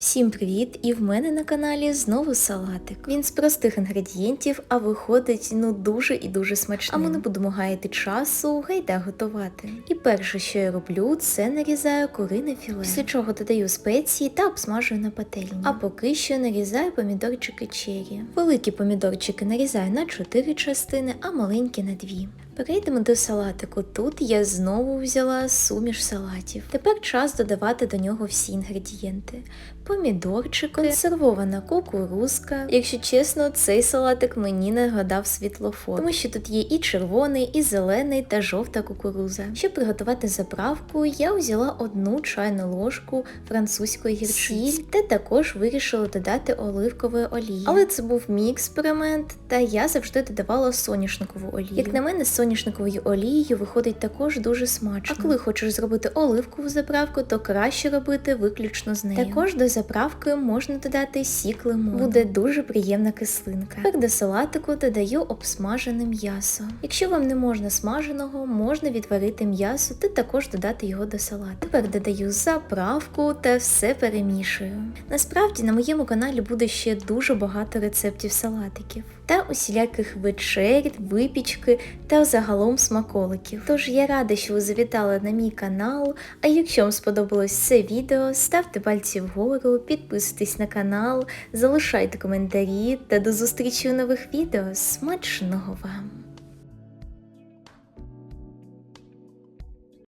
Всім привіт! І в мене на каналі знову салатик. Він з простих інгредієнтів, а виходить ну дуже і дуже смачним. А ми не будемо гаяти часу, гайда готувати. І перше, що я роблю, це нарізаю курине філе. Після чого додаю спеції та обсмажую на пательні. А поки що нарізаю помідорчики чері. Великі помідорчики нарізаю на 4 частини, а маленькі на 2. Перейдемо до салатику. Тут я знову взяла суміш салатів. Тепер час додавати до нього всі інгредієнти: помідорчик, консервована кукурузка. Якщо чесно, цей салатик мені нагадав світлофор, тому що тут є і червоний, і зелений та жовта кукуруза. Щоб приготувати заправку, я взяла одну чайну ложку французької гірчиці та також вирішила додати оливкової олії. Але це був мій експеримент, та я завжди додавала соняшникову олію. Як на мене, з соняшниковою олією виходить також дуже смачно. А коли хочеш зробити оливкову заправку, то краще робити виключно з нею. Також до заправки можна додати сік лимону. Буде дуже приємна кислинка. Тепер до салатику додаю обсмажене м'ясо. Якщо вам не можна смаженого, можна відварити м'ясо та також додати його до салату. Тепер додаю заправку та все перемішую. Насправді на моєму каналі буде ще дуже багато рецептів салатиків та усіляких вечерів, випічки та загалом смаколиків. Тож я рада, що ви завітали на мій канал. А якщо вам сподобалось це відео, ставте пальці вгору, підписуйтесь на канал, залишайте коментарі та до зустрічі у нових відео. Смачного вам!